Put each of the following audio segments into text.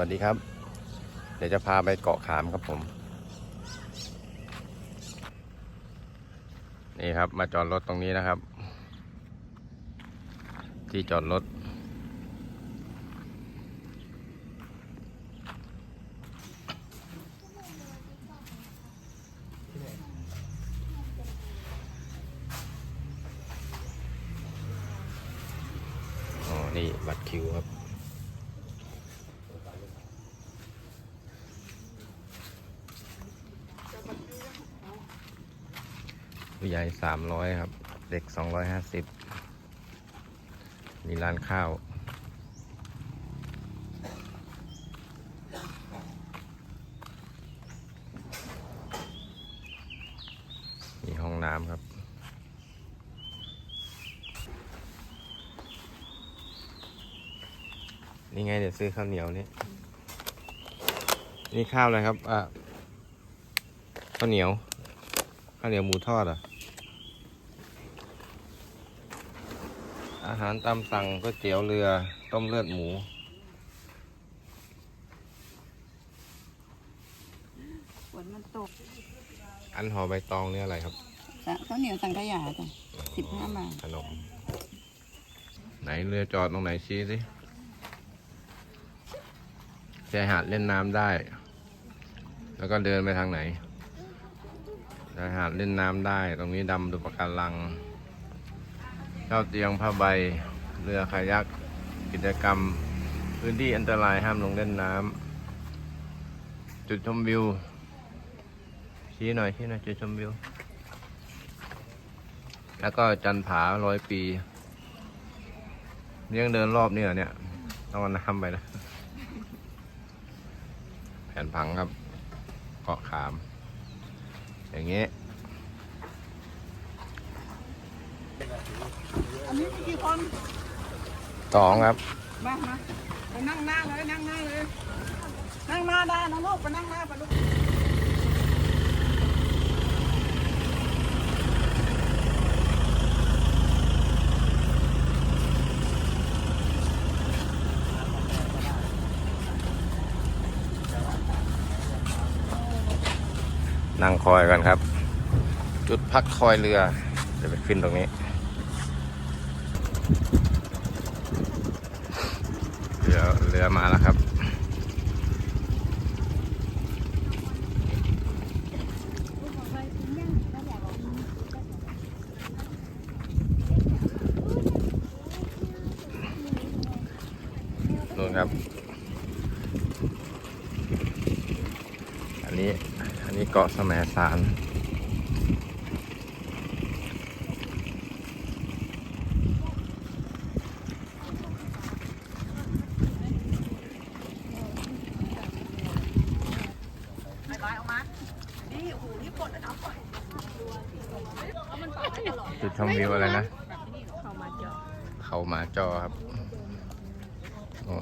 วัสดีครับ เดี๋ยวจะพาไปเกาะขามครับผม นี่ครับมาจอดรถตรงนี้นะครับ ที่จอดรถ อ๋อ นี่บัตรคิวครับ ใหญ่สามร้อยครับ เด็กสองร้อยห้าสิบมีร้านข้าว มีห้องน้ำครับนี่ไงเดี๋ยวซื้อข้าวเหนียวนี่ นี่ข้าวอะไรครับ อะ ข้าวเหนียว ข้าวเหนียวหมูทอดอะ อา หารตามสั่งก๋วยเตี๋ยวเรือต้มเลือดหมู ฝนมันตกอันห่อใบตองนี่อะไรครับข้าวเหนียวสังขยาจ้ะสิบห้าบาทขนม ไหนเรือจอดตรงไหนชี้สิชายหาดเล่นน้ำได้ แล้วก็เดินไปทางไหนชายหาดเล่นน้ำได้ ตรงนี้ดำดูปะการัง เช่าเตียงผ้าใบ เรือคายัก กิจกรรม พื้นที่อันตรายห้ามลงเล่นน้ำจุดชมวิว ชี้หน่อยชี้หน่อยจุดชมวิว แล้วก็จันผาร้อยปีนี่ยังเดินรอบนี่เหรอเนี่ยต้องน้ำไปนะ แผ่นพังครับเกาะขาม อย่างเงี้ย อันนี้มีกี่คนสองครับ มามาไปนั่งหน้าเลยนั่งหน้าเลย นั่งหน้าได้นะลูกไปนั่งหน้าไปลูกนั่งคอยกันครับ จุดพักคอยเรือจะไปขึ้นตรงนี้ เรือเรือมาแล้วครับ นู่นครับ อันนี้ อันนี้เกาะแสมสาร ไปไปเอามา นี่โอ้โหนี่ปลดแล้วนะปล่อยจุดชมวิวอะไรนะ เข้ามาเจาะเขาหมาจอครับโอ้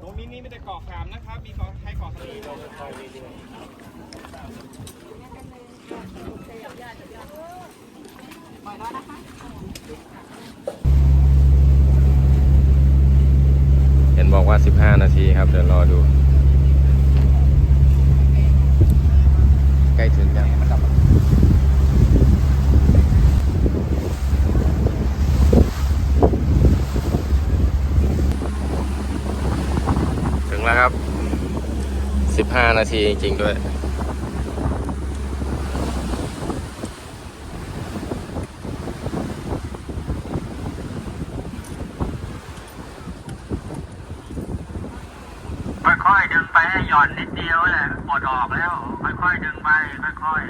ตรงนี้นี่ไม่ได้เกาะขามนะครับ มีเกาะใครเกาะทะเลลงปล่อยแล้วนะคะเห็นบอกว่า 15 นาทีครับ เดี๋ยวรอดู ใก ล้ถึงยังถึงแล้วครับ 15 นาทีจริง ๆ ด้วยค่อยๆดึงไปให้หย่อนนิดเดียวแหละปลดออกแล้ว ค่อยๆดึง ค่อย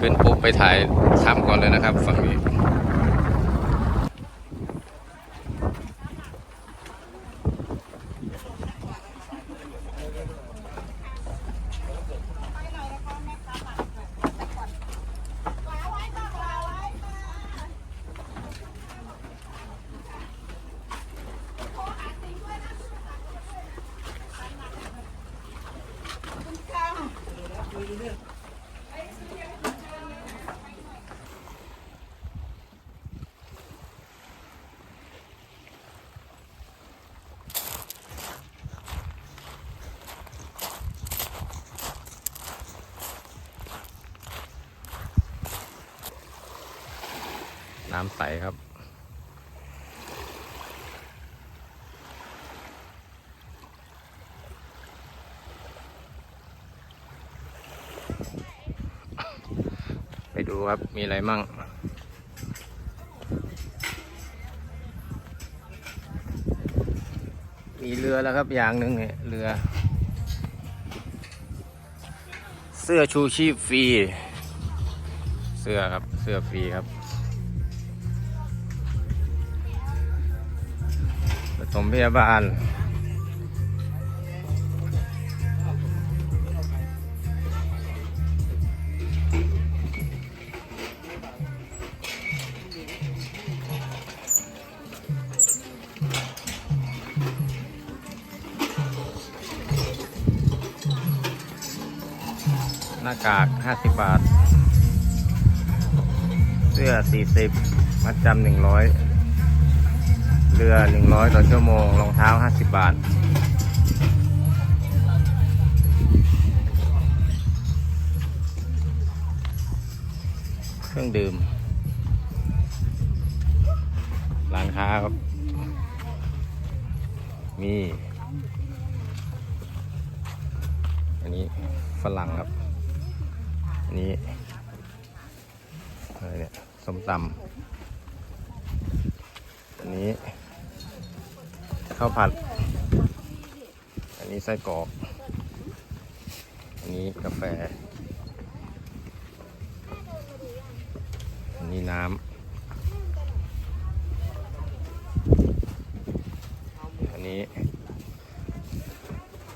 ขึ้นปุ๊บไปถ่ายถ้ำก่อนเลยนะครับ ฝั่งนี้ น้ำใสครับ ไปดูครับ มีอะไรมั่งมีเรือแล้วครับอย่างหนึ่งเนี่ยเรือ เสื้อชูชีพฟรี เสื้อครับ เสื้อฟรีครับ มพยาบาล หน้ากาก 50 บาท เสื้อ 40มัดจำ100 เรือ 100 ต่อชั่วโมง รองเท้า 50 บาท เครื่องดื่ม ร้านค้าครับ มี อันนี้ฝรั่งครับ อันนี้ อะไรเนี่ย ส้มตำอันนี้ ข้าวผัด อันนี้ไส้กรอก อันนี้กาแฟ อันนี้น้ำ อันนี้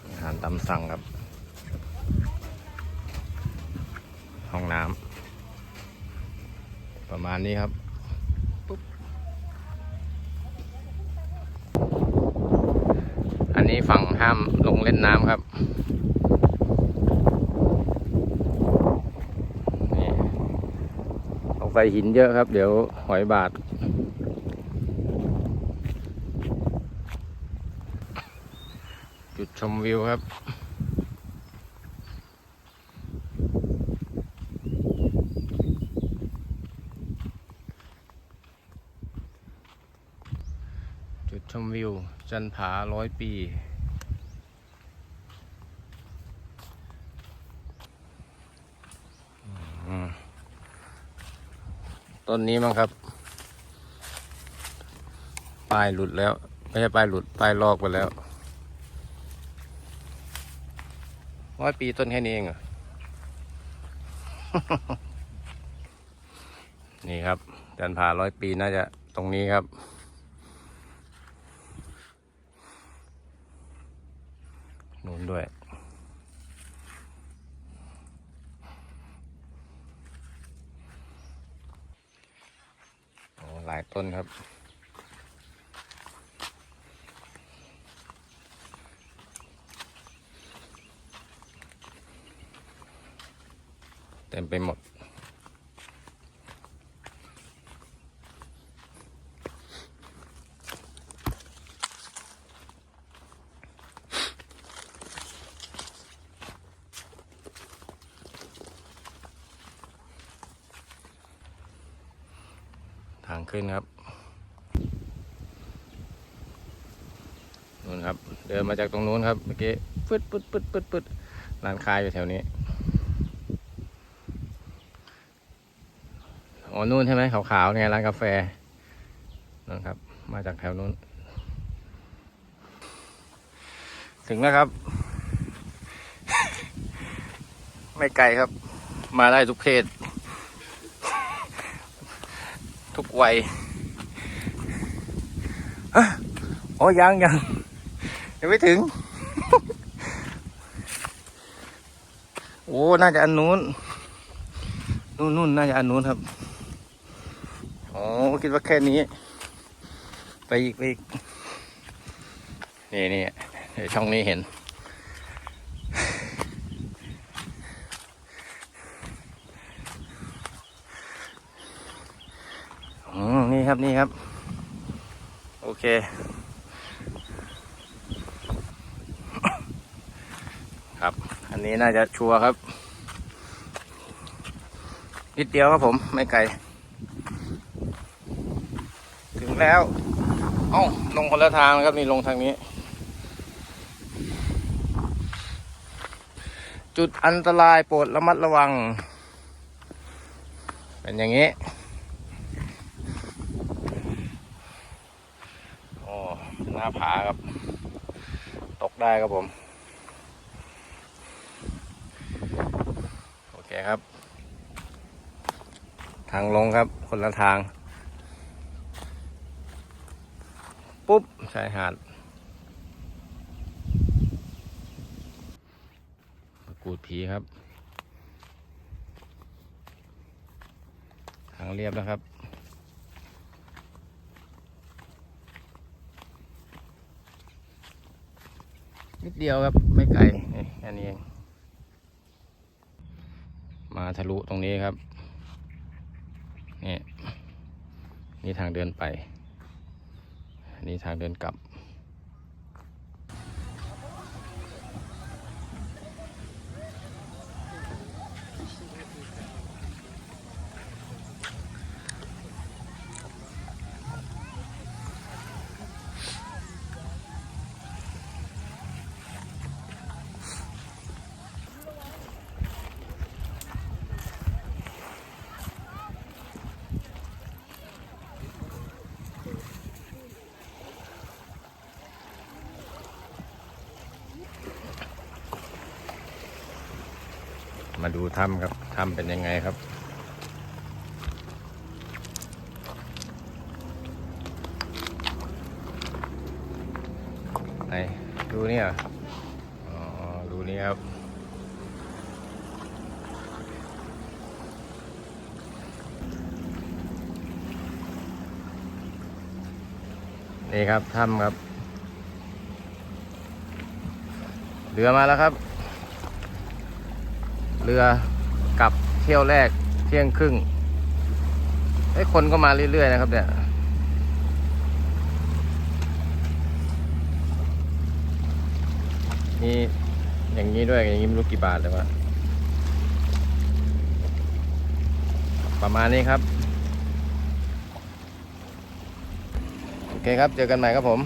อาหารตามสั่งครับ ห้องน้ำ ประมาณนี้ครับปุ๊บอันนี้ ฝั่งห้ามลงเล่นน้ำครับนี่เอาไปหินเยอะครับ เดี๋ยวหอยบาดจุดชมวิวครับจุดชมวิว จันผาร้อยปี อืม ต้นนี้มั้งครับ ปลายหลุดแล้ว ไม่ใช่ปลายหลุดปลายลอกไปแล้วร้อยปีต้นแค่นี้เองเหรอนี่ครับจันผาร้อยปีน่าจะตรงนี้ครับ นู่นด้วย โอ้หลายต้นครับ เต็มไปหมด ทางขึ้นครับนู่นครับ เดินมาจากตรงนู้นครับเมื่อกี้ปึ๊ดปึ๊ดปึ๊ดปึ๊ดปึ๊ดร้านค้าอยู่แถวนี้อ๋อนู่นใช่ไหมขาวๆเนี่ยร้านกาแฟนั่นครับ มาจากแถวนู้น ถึงแล้วครับ ไม่ไกลครับ มาได้ทุกเพศ ทุกวัยอะอ๋อยังยังยังไม่ถึง โอ้ น่าจะอันนู้น นู่นนู่นน่าจะอันนู้นครับ อ๋อ คิดว่าแค่นี้ ไปอีก ไปอีก นี่นี่ช่องนี้เห็น นี่ครับนี่ครับ โอเค ครับ อันนี้น่าจะชัวร์ครับ นิดเดียวครับผม ไม่ไกล ถึงแล้ว เอ้า ลงคนละทางนะครับ นี่ลงทางนี้ จุดอันตรายโปรดระมัดระวัง เป็นอย่างนี้ โอ้ห น้าผาครับ ตกได้ครับผม โอเคครับ ทางลงครับ คนละทาง ปุ๊บชายหาดกูดผีครับ ทางเรียบนะครับ นิดเดียวครับไม่ไกลนี่อันนี้เองมาทะลุตรงนี้ครับนี่นี่ทางเดินไป นี่ทางเดินกลับ มาดูถ้ำครับถ้ำเป็นยังไงครับ ไหนดูเนี่ยอ๋อดูนี่ครับนี่ครับถ้ำครับ เรือมาแล้วครับ รือกลับเที่ยวแรกเที่ยงครึ่งไอ้คนก็มาเรื่อย ๆ นะครับเนี่ยนี่อย่างนี้ด้วยอย่างนี้ไม่รู้กี่บาทเลยว่าประมาณนี้ครับ โอเคครับ เจอกันใหม่ครับผม